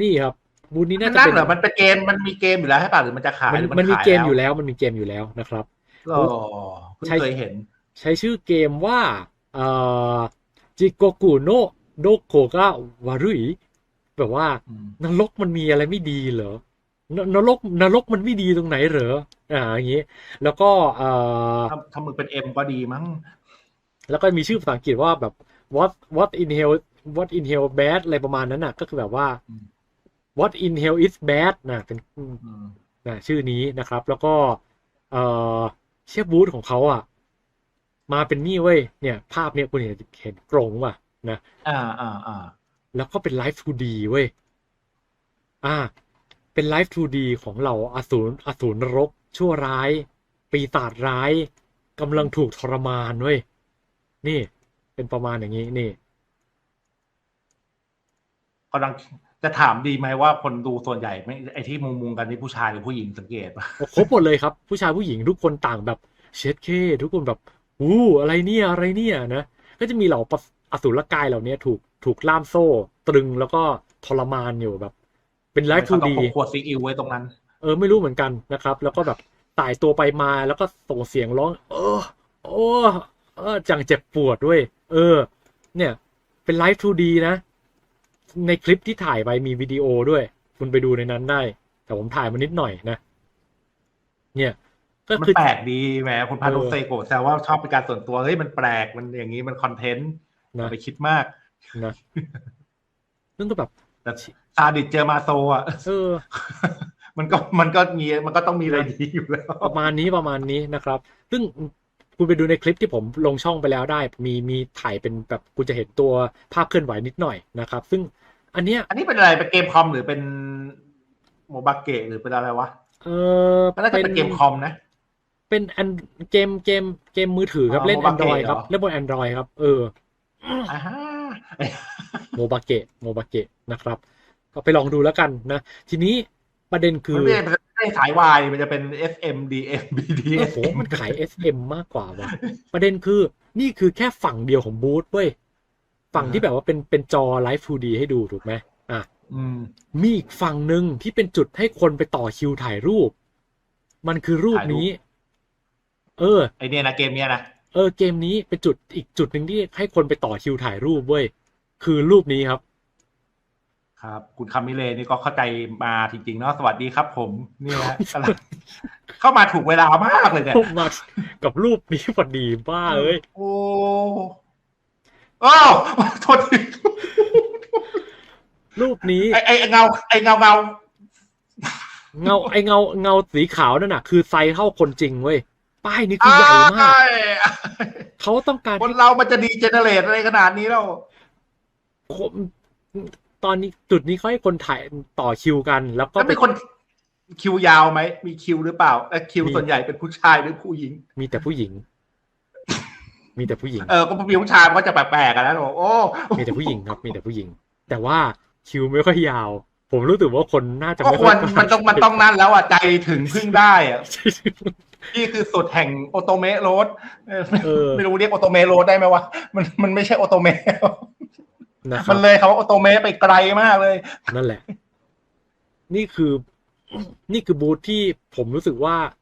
นี่ครับบูธนี้มัน่านจะนั่นเป็นเหรอมันเป็นเกมมันมีเกมอยู่แล้วใช่ป่ะหรือมันจะขายมันหรือมันมีขายเกมแล้วอยู่แล้ว มันมีเกมอยู่แล้วนะครับอ๋อเพิ่งใช่เคยเห็น ใช้ชื่อเกมว่าเอ่อจิโกกุโนโดโกกะวารุยแบบว่าอืมนรกมันมีอะไรไม่ดีเหรอนนรกนรกมันไม่ดีตรงไหนเหรออ่าอย่างนี้ แล้วก็เอ่อถ้าถ้ามึงเป็นเอ็มก็ดีมั้ง แล้วก็มีชื่อภาษาอังกฤษว่าแบบ what what in hell what in hell bad อะไรประมาณนั้นน่ะ ก็คือแบบว่า what in hell is bad นะเป็นอืมนะชื่อนี้นะครับ แล้วก็เอ่อเชียบูธของเขาอะ มาเป็นนี่เว้ยเนี่ย ภาพเนี่ยคุณเห็นเห็นกรงว่ะ นะ อ่าอ่าอ่าแล้วก็เป็นไลฟ์ 2D เว้ยอ่า เป็นไลฟ์ 2D ของเหล่าอสูรอสูรนรก ชั่วร้าย ปีศาจร้ายกำลังถูกทรมานเว้ยนี่ เป็นประมาณอย่างนี้นี่กำลัง จะถามดีไหมว่าคนดูส่วนใหญ่ไม่ไอที่มุงมุงๆกันนี่ผู้ชายหรือผู้หญิงสังเกตป่ะครบหมดเลยครับ ผู้ชายผู้หญิงทุกคนต่างแบบเช็ดเค ทุกคนแบบอู้อะไรเนี่ยอะไรเนี่ยนะก็จะมีเหล่าปะอสูรกายเหล่านี้ถูกถูกล่ามโซ่ ตรึงแล้วก็ทรมานอยู่แบบ เป็นไลฟ์เขาต้อง 2D พกขวดซีอิ๊วไว้ตรงนั้น เออไม่รู้เหมือนกันนะครับ แล้วก็แบบไต่ตัวไปมาแล้วก็ส่งเสียงร้อง เออโอ้เออจังเจ็บปวดด้วย เออ เนี่ย เป็นไลฟ์ 2D นะ ในคลิปที่ถ่ายไปมีวิดีโอด้วย คุณไปดูในนั้นได้ แต่ผมถ่ายมานิดหน่อยนะ เนี่ย ก็มันคือแปลกดีแหมคุณพานุเออเซโกะแซวว่าชอบเป็นการส่วนตัวเฮ้ยมันแปลกมันอย่างนี้มันคอนเทนต์อนะย่าไปคิดมากนะซึ่งก็แบบแต่ซาดิสเจอมาโซอะเออ มันก็มันก็มีมันก็ต้องมีอะไรดีอยู่แล้ว ประมาณนี้ประมาณนี้นะครับ ซึ่งคุณไปดูในคลิปที่ผมลงช่องไปแล้วได้ มีมีถ่ายเป็นแบบคุณจะเห็นตัวภาพเคลื่อนไหวนิดหน่อยนะครับ ซึ่ง อันเนี้ย อันนี้เป็นอะไรเป็นเกมคอมหรือเป็นโมบาเกะหรือเป็นอะไรวะ เออมันน่าจะเป็นเกมคอมนะ เป็นอันเกมเกมเกมมือถือครับอ๋อเล่น Mobile Android Game ครับเหรอเล่นบน Android ครับ เอออ่าฮะโมบาเกะโมบาเกะนะครับ ก็ไปลองดูแล้วกันนะ ทีนี้ประเด็นคือมันไม่ได้ไม่ได้สายวายมันจะเป็น FM DM BD เออผมว่ามันขาย SM มากกว่าว่ะประเด็นคือ นี่คือแค่ฝั่งเดียวของบูธเว้ย ฝั่งที่แบบว่าเป็นเป็นจอไลฟ์ 2D ให้ดูถูกไหมอะอืมมีอีกฝั่งหนึ่งที่เป็นจุดให้คนไปต่อคิวถ่ายรูป มันคือรูปนี้ เออไอเนี่ยนะเกมเนี้ยนะเออเกมนี้เป็นจุดอีกจุดหนึ่งที่ให้คนไปต่อคิวถ่ายรูปเว้ยคือรูปนี้ครับ ครับ คุณคามิเลนี่ก็เข้าใจมาจริงๆเนาะสวัสดีครับ ผมเนี่ยกำลังเข้ามาถูกเวลามากเลยเนี่ยผมมากับรูปนี้พอดีบ้าเอ้ยโอ้ อ้าวโทษทีรูปนี้ ไอไอไอ้เงาไอเงาเงาเงาไอเงาเงาสีขาวนั่นน่ะ คือไซส์เท่าคนจริงเว้ย ป้ายนี้คือใหญ่มากอ้ายเขาต้องการคนเรามันจะดีเจเนเรตอะไรขนาดนี้แล้วคนตอนนี้จุดนี้เขาให้คนถ่ายต่อคิวกัน แล้วก็แล้วไปมีคนคิวยาวไหม มีคิวหรือเปล่าและคิวมีส่วนใหญ่เป็นผู้ชายหรือผู้หญิง มีแต่ผู้หญิง มีแต่ผู้หญิง เออ ก็มีผู้ชายมันก็จะแปลกๆกันนะโอ้ มีแต่ผู้หญิงครับ มีแต่ผู้หญิง แต่ว่าคิวไม่ค่อยยาว ผมรู้สึกว่าคนน่าจะก็ไม่คค่วอรยมันต้องมันต้องนั่นแล้วอะใจถึงพึ่งได้อะใช่นี่คือสุดแห่งโอโตเมโรดเออไม่รู้เรียกโอโตเมโรดได้ไหมวะมันมันไม่ใช่โอโตเมนะครัมับนเลยคำว่าโอโตเมไปไกลมากเลย นั่นแหละ นี่คือ นี่คือบูธที่ผมรู้สึกว่าอ่า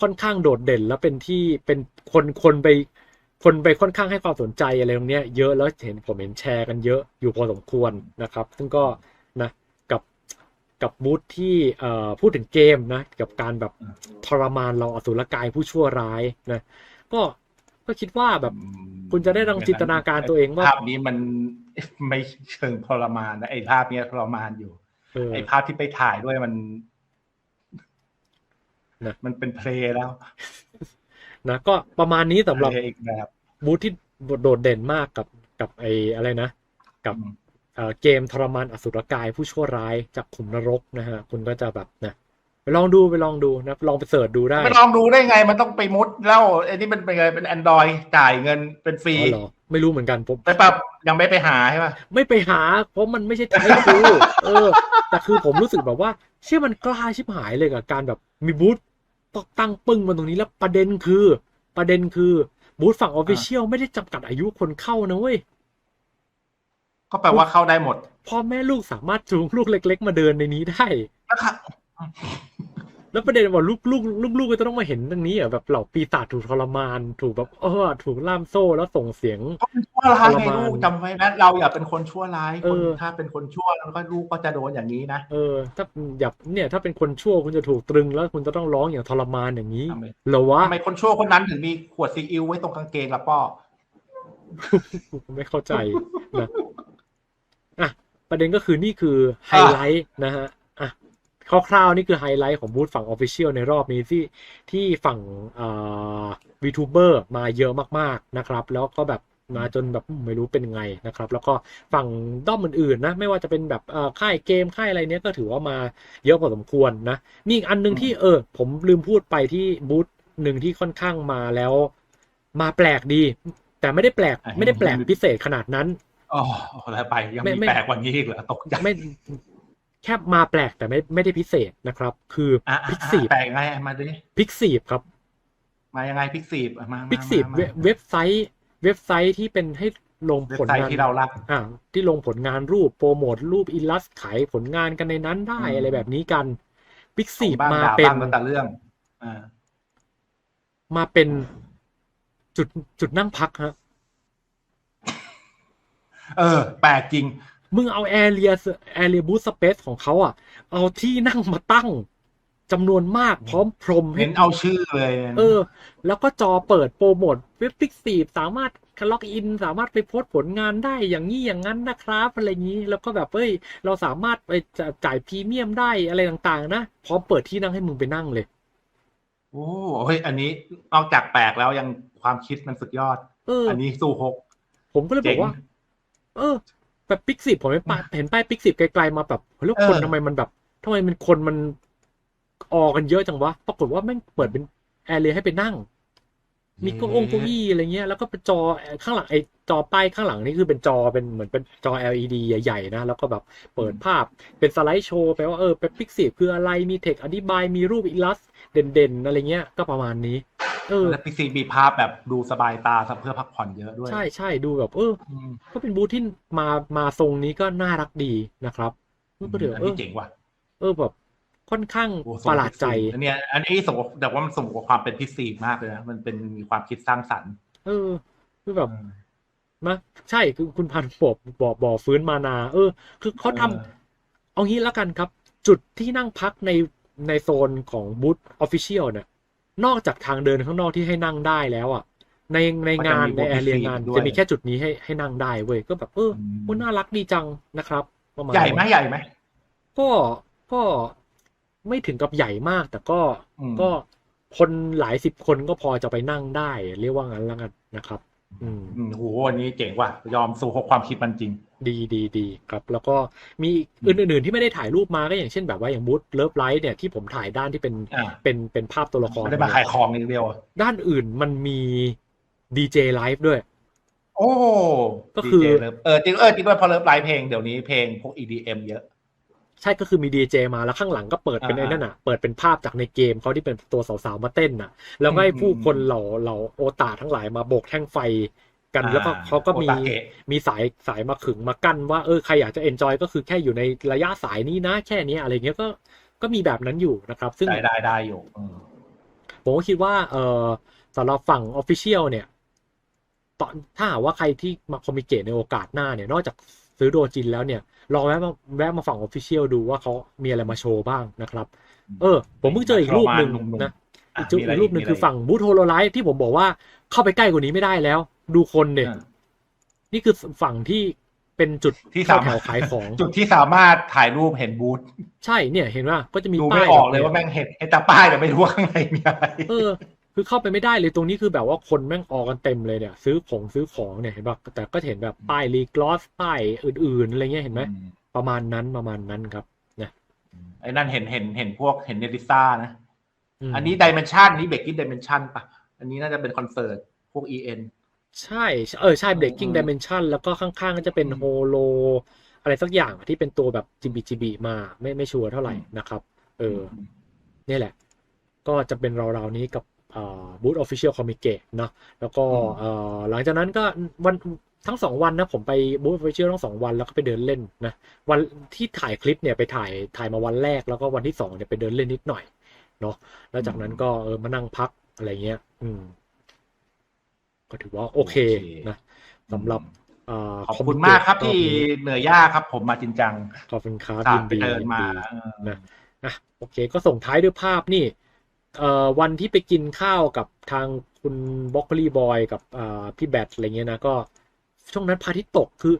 ค่อนข้างโดดเด่นแล้วเป็นที่เป็นคนคนไปคนไปค่อนข้างให้ความสนใจอะไรตรงเนี้ยเยอะแล้วเห็นผมเห็นแชร์กันเยอะอยู่พอสมควรนะครับ ซึ่งก็นะกับกับบูธที่เอ่อพูดถึงเกมนะกับการแบบทรมานเราอสุรกายผู้ชั่วร้ายนะก็ก็คิดว่าแบบคุณจะได้ลองจินตนาการตัวเองว่าภาพนี้มันไม่เชิงทรมานนะไอ้ภาพเนี้ยทรมานอยู่เออไอ้ภาพที่ไปถ่ายด้วยมัน นะมันเป็นเพลงแล้ว นะก็ประมาณนี้สำหรับเพลงอีกแบบบูธที่โดดเด่นมากกับกับไออะไรนะ กับอืมเอ่อเกมทรมานอสุรกายผู้ชั่วร้ายจากขุมนรกนะฮะ คุณก็จะแบบนะไปลองดูไปลองดูนะลองไปเสิร์ชดูได้ไปลองดูได้ไงมันต้องไปมุดแล้วไอ้นี่มันเป็นไงเป็น Android จ่ายเงินเป็นฟรีอ๋อเหรอไม่รู้เหมือนกันผมแต่แบบยังไม่ไปหาใช่ป่ะไม่ไปหา เพราะมันไม่ใช่ไทยคูเออ แต่คือผมรู้สึกแบบว่า เชื่อมันกล้าชิบหายเลยกับการแบบมีบูธ ต้องตั้งปึ้งมาตรงนี้แล้วประเด็นคือ ประเด็นคือบูธฝั่งออฟฟิเชียลไม่ได้จำกัดอายุคนเข้านะเว้ย ก็แปลว่าเข้าได้หมด พ่อแม่ลูกสามารถจูงลูกเล็ก ๆ มาเดินในนี้ได้ นะครับ แล้วประเด็นว่าลูกลูกลูกลูกก็จะต้องมาเห็นตรงนี้อะแบบเหล่าปีศาจถูกทรมาน ถูกแบบเออถูกล่ามโซ่แล้วส่งเสียงก็เป็นชั่วร้ายไงทรมานลูกจำไว้นะเราอย่าเป็นคนชั่วร้ายเอคนอถ้าเป็นคนชั่วแล้วก็ลูกก็จะโดนอย่างนี้นะเออ ถ้าอย่าเนี่ย ถ้าเป็นคนชั่วคุณจะถูกตรึงแล้วคุณจะต้องร้องอย่างทรมานอย่างนี้ทำไมเหรอวะทำไมคนชั่วคนนั้นถึงมีขวดซีอิ๊วไว้ตรงกางเกงล่ะป้อไม่เข้าใจนะอะประเด็นก็คือนี่คือไฮไลท์นะฮะอะ คร่าวๆนี่คือไฮไลท์ของบูธฝั่ง Official ในรอบนี้ที่ที่ฝั่งอ่า VTuber มาเยอะมากๆนะครับ แล้วก็แบบมาจนแบบไม่รู้เป็นไงนะครับ แล้วก็ฝั่งด้อมอื่นๆนะ ไม่ว่าจะเป็นแบบเอ่อค่ายเกมค่ายอะไรเนี้ยก็ถือว่ามาเยอะพอสมควรนะมีอีกอันหนึ่งที่เออ ผมลืมพูดไปที่บูธหนึ่งที่ค่อนข้างมาแล้ว มาแปลกดี แต่ไม่ได้แปลกอะไม่ได้แปลกพิเศษขนาดนั้นอ๋อแล้วไปยังไม่มีไม่แปลกกว่านี้อีกเหรอตกใจไม่ แค่มาแปลกแต่ไม่ไม่ได้พิเศษนะครับ คืออะพิกอะซีบแปลกยังไงมาดิพิกซีบครับ มายังไงพิกซีบมามาพิกซีบมาเว็บเว็บไซต์ เว็บไซต์ที่เป็นให้ลงเว็บผลไซต์งานที่เรารักอ่าที่ลงผลงานรูปโปรโมทรูปอิลลัสขายผลงานกันในนั้นได้อืมอะไรแบบนี้กันพิกซีบบ้างมาด่าเป็นบ้างแล้วแต่เรื่องอ่ามาเป็นจุดจุดนั่งพักฮะเออ แปลกจริง มึงเอาแอเรียแอเรียบูสเปซของเขาอะ เอาที่นั่งมาตั้งจำนวนมากพร้อมพรมให้เน้นเอาชื่อเลย เออ แล้วก็จอเปิดโปรโมทเว็บพิกซีสามารถล็อกอิน สามารถไปโพสต์ผลงานได้อย่างนี้อย่างนั้นนะครับอะไรอย่างนี้แล้วก็แบบเอ้ย เราสามารถไปจะจ่ายพรีเมียมได้อะไรต่างๆ นะพร้อมเปิดที่นั่งให้มึงไปนั่งเลย โอ้เฮ้ยอันนี้นอกจากแปลกแล้วยังความคิดมันสุดยอด เออ อันนี้สู้หกผมก็เลยบเจ๋องกว่า เออ แบบพิกซีผมเห็นป้ายเห็นป้ายพิกซีไกลๆมาแบบเฮ้ยแล้วคนเออทำไมมันแบบทำไมมันคนมันออกกันเยอะจังวะปรากฏว่าแม่งเปิดเป็นแอเรียให้ไปนั่ง มีเก็องเก้าอี้อะไรเงี้ย แล้วก็เป็นจอข้างหลังไอ้จอป้ายข้างหลังนี่คือเป็นจอเป็นเหมือนเป็นจอ LED ใหญ่ๆนะ แล้วก็แบบเปิดภาพเป็นสไลด์โชว์ไปว่าเออเป็นพิกซีคืออะไรมีเทคอธิบายมีรูปอิลลัส เด่นๆอะไรเงี้ยก็ประมาณนี้ เออแล้วพิกซีมีภาพแบบดูสบายตาเพื่อพักผ่อนเยอะด้วย ใช่ใช่ดูแบบเอออืมก็เป็นบูธที่มามาทรงนี้ก็น่ารักดีนะครับก็เดี๋ยวอันเอนี้อเจ๋งว่ะเออแบบค่อนข้างโอ้ประหลาดใจอันเนี้ยอันนี้สมกับแต่ว่ามันสมกับความเป็นพิกซีมากเลยนะมันเป็นมีความคิดสร้างสรรค์ เออ คือแบบเออนะใช่คือคุณพันธุ์บอกบอกบอกฟื้นมานา เออ คือเขาทำเออเอางี้แล้วกันครับ จุดที่นั่งพักใน ในโซนของบูธออฟฟิเชียลเนี่ยนอกจากทางเดินข้างนอกที่ให้นั่งได้แล้วอะ ในในงานในแอเรียงานจะมีแค่จุดนี้ให้ให้นั่งได้เว้ยก็แบบเออมันน่ารักดีจังนะครับประมาณใหญ่ไหมใหญ่ไหมก็ก็ไม่ถึงกับใหญ่มาก แต่ก็อืมก็คนหลายสิบคนก็พอจะไปนั่งได้ เรียกว่างั้นแล้วกันนะครับ อืมอืมโหอันนี้เจ๋งว่ะ ยอมสู่หกความคิดมันจริง ดีดีดีครับ แล้วก็มีอื่นๆที่ไม่ได้ถ่ายรูปมาก็อย่างเช่นแบบว่าอย่างบูธเลิฟไลท์เนี่ยที่ผมถ่ายด้านที่เป็นอ่าเป็นเป็นภาพตัวละครไม่ได้มาขายของอย่างเดียว ด้านอื่นมันมีดีเจไลฟ์ด้วย โอ้ก็คือ DJ เลิฟเออจริงเออจริงด้วยพอเลิฟไลฟ์เพลงเดี๋ยวนี้เพลงพวก EDM เยอะ ใช่ก็คือมีดีเจมาแล้วข้างหลังก็เปิดเป็นอ่าไอ้นั่นอะ เปิดเป็นภาพจากในเกมเขาที่เป็นตัวสาวๆมาเต้นอะ แล้วก็ให้อืมผู้อืมคนเหล่าเหล่าโอตาทั้งหลายมาโบกแท่งไฟกันอ่าแล้วก็เขาก็มีโอตาเกะมีสายสายมาขึงมากั้นว่าเออใครอยากจะเอนจอยก็คือแค่อยู่ในระยะสายนี้นะ แค่นี้อะไรเงี้ยก็ก็มีแบบนั้นอยู่นะครับ ซึ่งได้ได้ได้อยู่อืมผมก็คิดว่าเออสำหรับฝั่ง Official เนี่ยตอนถ้าหากว่าใครที่มาคอมิเกตในโอกาสหน้าเนี่ยนอกจาก ซื้อโดจินแล้วเนี่ยลองแวะมาแวะมาฝั่ง Official ดูว่าเขามีอะไรมาโชว์บ้างนะครับ เออ ผมเพิ่งเจออีกรูปหนึ่งหนุ่มๆนะอะอีกจุดมีะอีกรูปหนึ่งมีะคือฝั่งบูธโฮโลไลท์ที่ผมบอกว่าเข้าไปใกล้กว่านี้ไม่ได้แล้ว ดูคนเนี่ยอ่านี่คือฝั่งที่เป็นจุดที่เข้าสามแถวขายของ จุดที่สามารถถ่ายรูปเห็นบูธใช่เนี่ยเห็นว่าก็จะมีดูป้าไม่ยออกเลยแบบว่าแม่งเห็นเห็นแต่ป้ายแต่ไม่รู้ว่าข้างในมีอะไรเออ คือเข้าไปไม่ได้เลยตรงนี้คือแบบว่าคนแม่งออกกันเต็มเลยเนี่ย ซื้อของซื้อของเนี่ยเห็นป่ะแต่ก็เห็นแบบป้ายรีกลอสป้ายอื่นๆอะไรเงี้ยเห็นไหมประมาณนั้นประมาณนั้นครับไอ้นั่นเห็นเห็นเห็นพวกเห็นเนลิซ่านะมอันนี้ดิเมนชันนี้เบกกิ้งดิเมนชันปะอันนี้น่าจะเป็นคอนเสิร์ตพวก EN ใช่ เออ ใช่ breaking อืม dimension แล้วก็ข้างๆ ก็จะเป็นอืมโฮโล อะไรสักอย่างอะที่เป็นตัวแบบจิบิจิบิมา ไม่ไม่ชัวร์เท่าไหร่อืมนะครับ เออ นี่แหละ ก็จะเป็นราวๆนี้กับ บูธออฟฟิเชียลคอมิเกะเนาะแล้วก็อืมเอ่อหลังจากนั้นก็วันทั้งสองวันนะผมไปบูธออฟฟิเชียลทั้งสองวันแล้วก็ไปเดินเล่นนะวันที่ถ่ายคลิปเนี่ยไปถ่ายถ่ายมาวันแรกแล้วก็วันที่สองเนี่ยไปเดินเล่นนิดหน่อยเนาะแล้วจากนั้นก็เออมานั่งพักอะไรเงี้ย อืม ก็ถือว่าโอเคนะสำหรับเขอบคุณ Comic มากครับ Gate ที่อบนี้เหนื่อยยากครับ ผมมาจริงจังขอบคุณครับสายิดนไปดีเดินยินมาดีเออนะอะโอเค ก็ส่งท้ายด้วยภาพนี่ เอ่อวันที่ไปกินข้าวกับทางคุณบล็อกโคลี่บอยกับอ่าพี่แบทอะไรเงี้ยนะก็ช่วงนั้นพระอาทิตย์ตกคือ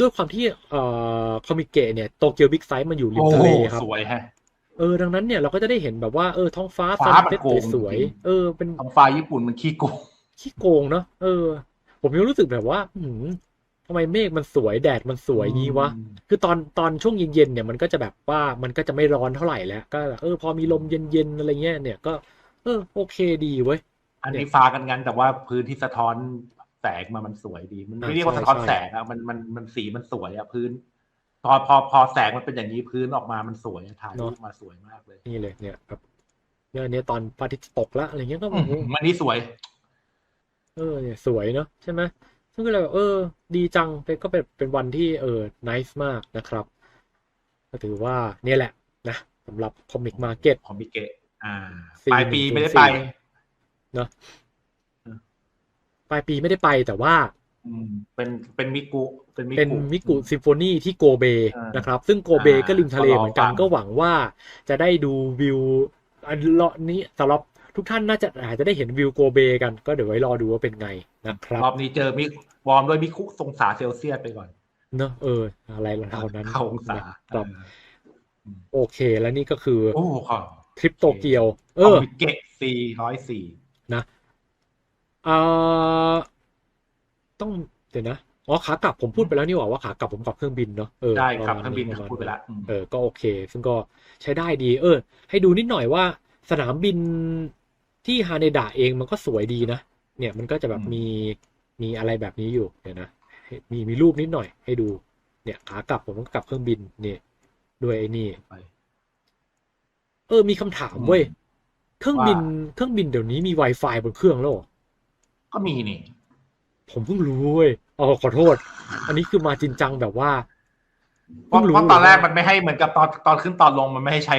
ด้วยความที่เอ่อคอมิเกะเนี่ยโตเกียวบิ๊กไซส์มันอยู่ริมโอ้ทะโหเลครับ สวยฮะเออดังนั้นเนี่ยเราก็จะได้เห็นแบบว่าเออท้องฟ้าฟ้าซันมันเซ็ตโกงสวยจริงๆเออเป็นท้องฟ้าญี่ปุ่นมันขี้โกงขี้โกงเนาะเออ ผมยังรู้สึกแบบว่า อืม ทำไมเมฆมันสวยแดดมันสวยงี้วะ คือตอนตอนช่วงเย็นๆเนี่ยมันก็จะแบบว่ามันก็จะไม่ร้อนเท่าไหร่แล้ว ก็เออพอมีลมเย็นๆอะไรเงี้ยเนี่ยก็ เออโอเคดีเว้ย อันนี้ฟ้ากันงั้นแต่ว่าพื้นที่สะท้อนแสงมามันสวยดี มันไม่อ่าเรียกว่าใช่สะท้อนใช่แสงอะมันมันมันสีมันสวยอะพื้น พอพอพอแสงมันเป็นอย่างนี้พื้นออกมามันสวยอะถ่ายรูปมาสวยมากเลย นี่เลยเนี่ยแบบเนี่ยเนี่ยตอนพระอาทิตย์ตกแล้วอะไรเงี้ยก็อืโอ้มโหมันนี่สวย เออเนี่ยสวยเนาะใช่ไหม ซึ่งก็เลยแบบเออ ดีจังเป็นก็เป็นเป็นวันที่เออ nice มากนะครับก็ถือว่าเนี่ยแหละนะสำหรับคอมิกมาเก็ตของมิเกะอ่าสี่ปลายปีหนึ่งไม่ได้ศูนย์ไปสี่เนาะปลายปีไม่ได้ไปแต่ว่าอืมเป็นเป็นมิกุเป็นมิกุเป็นมิกุซิมโฟนีที่โกเบอ่านนะครับ ซึ่งโกเบอ่าก็ริมทะเลก็รอเหมือนกันฟังก็หวังว่าจะได้ดูวิวอันเลาะนี้สำหรับทุกท่านน่าจะอาจจะได้เห็นวิวโกเบกันก็เดี๋ยวไว้รอดูว่าเป็นไง นะครับรอบนี้เจอมิวอร์มด้วยมิคุทรงศาเซลเซียสไปก่อน เนอะเออ อะไรละเท่านั้นเข้าองศานะครับโอเค แล้วนี่ก็คือโอ้ค่ะทริปโตเกียว เอคออมิเกะสี่ร้อยสี่นะเออต้องเดี๋ยวนะอ๋อขากลับผมพูดไปแล้วนี่หว่าว่าขากลับผมกลับเครื่องบินเนาะเออได้ประครับมาณเครื่องบินประมาณพูดไปแล้วอืมเออก็โอเค ซึ่งก็ใช้ได้ดี เออ ให้ดูนิดหน่อยว่า สนามบินที่ฮาเนดะเองมันก็สวยดีนะ เนี่ยมันก็จะแบบมีมีอะไรแบบนี้อยู่เดี๋ยวนะมีมีรูปนิดหน่อยให้ดู เนี่ยขากลับผมต้องกลับเครื่องบินเนี่ยด้วยไอ้นี่ไปเออ มีคำถามเว้ยอืมเครื่องบินว่าเครื่องบินเดี๋ยวนี้มี Wi-Fi บนเครื่องแล้วเหรอก็มีนี่ ผมเพิ่งรู้เว้ยอ๋อขอโทษ อันนี้คือมาจริงจังแบบว่าเพราะเพิ่งรู้เพราะตอนแรกเลยว่ามันไม่ให้เหมือนกับตอนตอนขึ้นตอนลงมันไม่ให้ใช้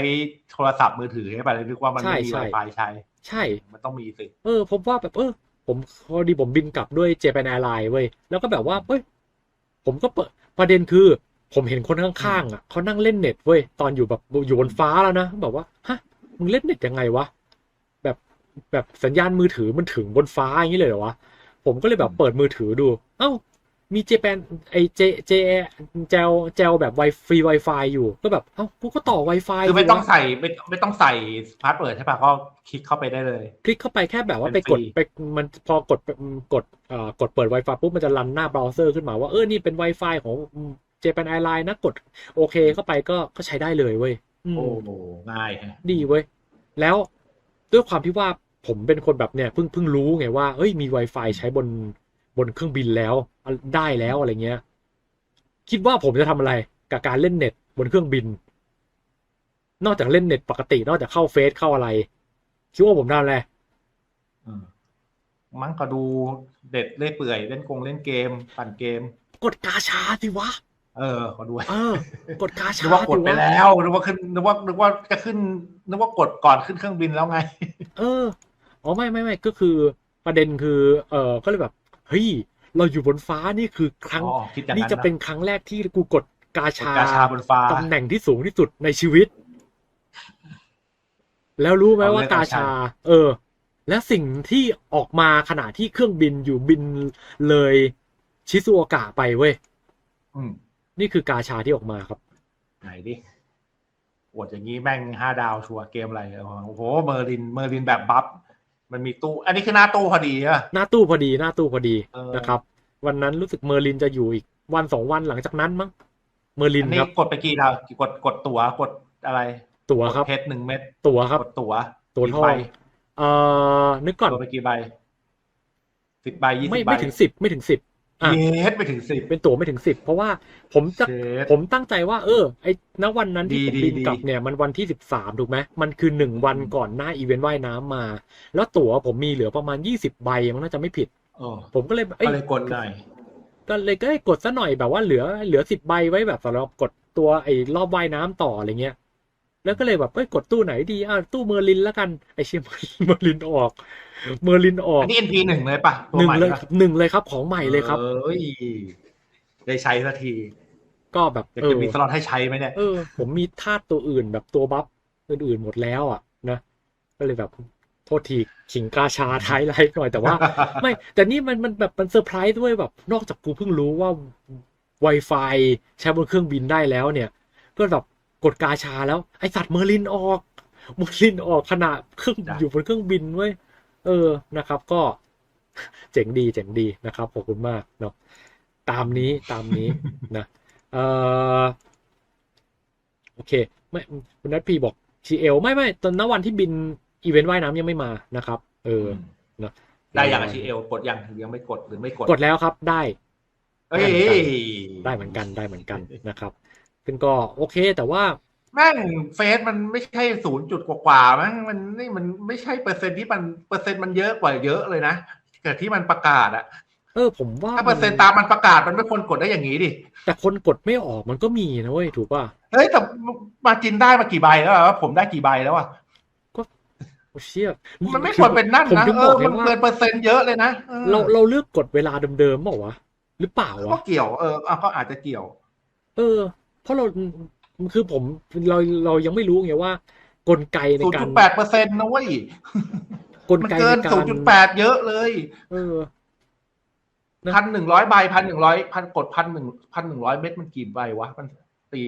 โทรศัพท์มือถือใช่ป่ะเลยนึกว่ามันไม่มีใช่ไวใช่ไฟใช้ ใช่ มันต้องมีสิเออผมว่าแบบเออ ผมพอดีผมบินกลับด้วยเจแปนแอร์ไลน์เว้ยแล้วก็แบบว่าเฮ้ยผมก็เปิดประเด็นคือ ผมเห็นคนข้างๆอะเขานั่งเล่นเน็ตเว้ยตอนอยู่แบบอยู่บนฟ้าแล้วนะแบบว่าฮะมึงเล่นเน็ตยังไงวะแบบแบบสัญญาณมือถือมันถึงบนฟ้าอย่างนี้เลยเหรอวะผมก็เลยแบบเปิดมือถือดู เอ้า มีเจแปนไอเจเจเจลเจลแบบไวฟรี Wi-Fi อยู่ ก็แบบเอ้ากูก็ต่อ Wi-Fi คือไม่สิวะต้องใส่ไม่ไม่ต้องใส่พาสเวิร์ดใช่ป่ะก็คลิกเข้าไปได้เลย คลิกเข้าไปแค่แบบว่าเป็ไปนกดฟรีไปมันพอกดกดเอ่อกดเปิด Wi-Fi ปุ๊บมันจะรันหน้าเบราว์เซอร์ขึ้นมาว่าเออนี่เป็น Wi-Fi ของเจแปนแอร์ไลน์นะกดโอเคเข้าไปก็ก็ใช้ได้เลยเว้ยอืมโอ้โหง่ายฮะดีเว้ย แล้วด้วยความที่ว่าผมเป็นคนแบบเนี่ยเพิ่งเพิ่งรู้ไงว่าเอ้ยมี Wi-Fi ใช้บน บนเครื่องบินแล้วได้แล้วอะไรเงี้ย คิดว่าผมจะทำอะไรกับการเล่นเน็ตบนเครื่องบิน นอกจากเล่นเน็ตปกติ นอกจากเข้าเฟซเข้าอะไร คิดว่าผมทำอะไรอืมมั้งก็ดูเด็ดเล่อยเปื่อยเล่นกงเล่นเกม ปั่นเกม กดกาชาสิวะ เออ ขอดูเออกดกานึชากว่ากดสิไปวะแล้วนึกว่าขึ้นนึกว่านึกว่าจะขึ้นนึกว่ากดก่อนขึ้นเครื่องบินแล้วไง เอออ๋อไม่ไม่ไม่ก็คือประเด็นคือ เออก็เลยแบบ เฮ้ยเราอยู่บนฟ้านี่คือครั้งอ๋อคิดอย่างนี่นั้นจะเป็นครั้งแรกที่กูกดกากดชากาชาบนฟ้าตำแหน่งที่สูงที่สุดในชีวิต แล้วรู้ไหมเอาเลยว่ากากาชาชา เออ และสิ่งที่ออกมาขณะที่เครื่องบินอยู่บินเลยชิซูโอกะไปเว้ยอืมนี่คือกาชาที่ออกมาครับ ไหนดิอวดอย่างนี้แม่งห้าดาวชัวร์เกมอะไรโอ้โหเมอร์ลินเมอร์ลินแบบบัฟ มันมีตู้ อันนี้คือหน้าตู้พอดีอะหน้าตู้พอดีหน้าตู้พอดีเออนะครับ วันนั้นรู้สึกเมอร์ลินจะอยู่อีกวันสองวันหลังจากนั้นมั้งเมอร์ลินอันนี้ครับกดไปกี่ดาวกดกดตั๋วกดอะไร ตั๋วกดครับเพชรหนึ่งเม็ดตั๋วครับกดตั๋วตั๋วกี่ทองใบเอ่อนึกก่อนตัวไปกี่ใบสิบใบยี่สิไม่บใบไม่ถึงสิบไม่ถึงสิบอะ เยสไปถึงสิบเป็นตั๋วไม่ถึงสิบเพราะว่าผมจะเชฟผมตั้งใจว่า เออ ไอ้ณวันนั้นที่ดีผมบินดีกลับเนี่ย มันวันที่สิบสามถูกไหมมันคือหนึ่งวันก่อนหน้าอีเวนต์ว่ายน้ำมา แล้วตั๋วผมมีเหลือประมาณยี่สิบใบมันน่าจะไม่ผิดโอ้ผมก็เลยเอ้ก็ยเลยกดหน่อยก็เลยก็ให้กดซะหน่อยแบบว่าเหลือเหลือสิบใบไว้แบบสำหรับกดตัวไอ้รอบว่ายน้ำต่ออะไรเงี้ย แล้วก็เลยแบบเอ้ยกดตู้ไหนดีอ่าตู้เมอร์ลินแล้วกันไอเชี่ยเมอร์ลินออก เมอร์ลินออกอันนี้ NP หนึ่งเลยปะตัวหนึ่ใหงม่เลยปะหนึ่งเลยครับของใหม่เลยครับ เอ้ยได้ใช้สักทีก็แบบอยากเอจะอมีสล็อตให้ใช้ไหมเนี่ยเออ ผมมีธาตุตัวอื่นแบบตัวบัฟอื่นๆหมดแล้วอะนะก็เลยแบบโทษทีขิงกาชาท้ายไลฟ์หน่อยแต่ว่า ไม่ แต่นี่มันมันแบบมันเซอร์ไพรส์ด้วยแบบ นอกจากกูเพิ่งรู้ว่า Wi-Fi ใช้บนเครื่องบินได้แล้วเนี่ย ก็แบบ กดกาชาแล้ว ไอสัตว์เมอร์ลินออกเมอร์ลินออกขณะเครื่องจ้ะอยู่บนเครื่องบินเว้ยเออนะครับ ก็เจ๋งดีเจ๋งดีนะครับขอบคุณมากเนาะตามนี้ตามนี้นะเออโอเคไม่คุณนัทพีบอกชีเอลไม่ไม่ตอนนวันที่บินอีเวนต์ว่ายน้ำยังไม่มานะครับ เออเนอะได้อย่างทีเอลกดยังหรือยังไม่กดหรือไม่กดกดแล้วครับได้ เอ้ยได้เหมือนกันได้เหมือนกันนะครับ ซึ่งก็โอเคแต่ว่าแม่งเฟสมันไม่ใช่ศูนย์จุดกว่าๆมั้งมันนี่มันไม่ใช่เปอร์เซ็นต์ที่มันเปอร์เซ็นต์มันเยอะกว่าเยอะเลยนะเกิดที่มันประกาศอะเออผมว่าถ้าเปอร์เซ็นต์ตามมันประกาศมันไม่ควรกดได้อย่างนี้ดิแต่คนกดไม่ออกมันก็มีนะเว้ยถูกป่ะเฮ้ยแต่มาจินได้มากี่ใบแล้วอะผมได้กี่ใบแล้วอะโอ้เชี่ยมันไม่ควรเป็นนั่นผมนะถึงเอบออกไงมันว่าเกินเปอร์เซ็นต์เยอะเลยนะออเราเราเลือกกดเวลาเดิมๆเปล่าวะหรือเปล่าก็วะเกี่ยวเออเอาก็อาจจะเกี่ยว เออ เพราะเราคือผมเราเรายังไม่รู้ไงว่า กลไกในศูนย์กาจุรดแปดเปอร์เซ็นต์นะเว้ยกลมันไกเกิในนกาศูรนย์จุดแปดเยอะเลย เออนะพันหนึ่งร้อยใบพันหนึ่งร้อยพันกดพันหนึ่งพันหนึ่งร้อยเม็ดมันกี่ใบวะ มันตี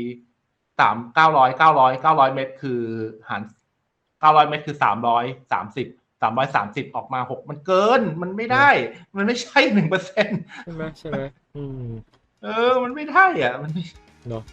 สามเก้าร้อยเก้าร้อยเก้าร้อยเม็ดคือหารเก้าร้อยเม็ดคือสามร้อยสามสิบสามร้อยสามสิบออกมาหกมันเกิน มันไม่ได้ มันไม่ใช่หนึ่งเปอร์เซ็นใช่ไหมใช่ไหมอืมเออ มันไม่ได้อะ มันไม่เนาะ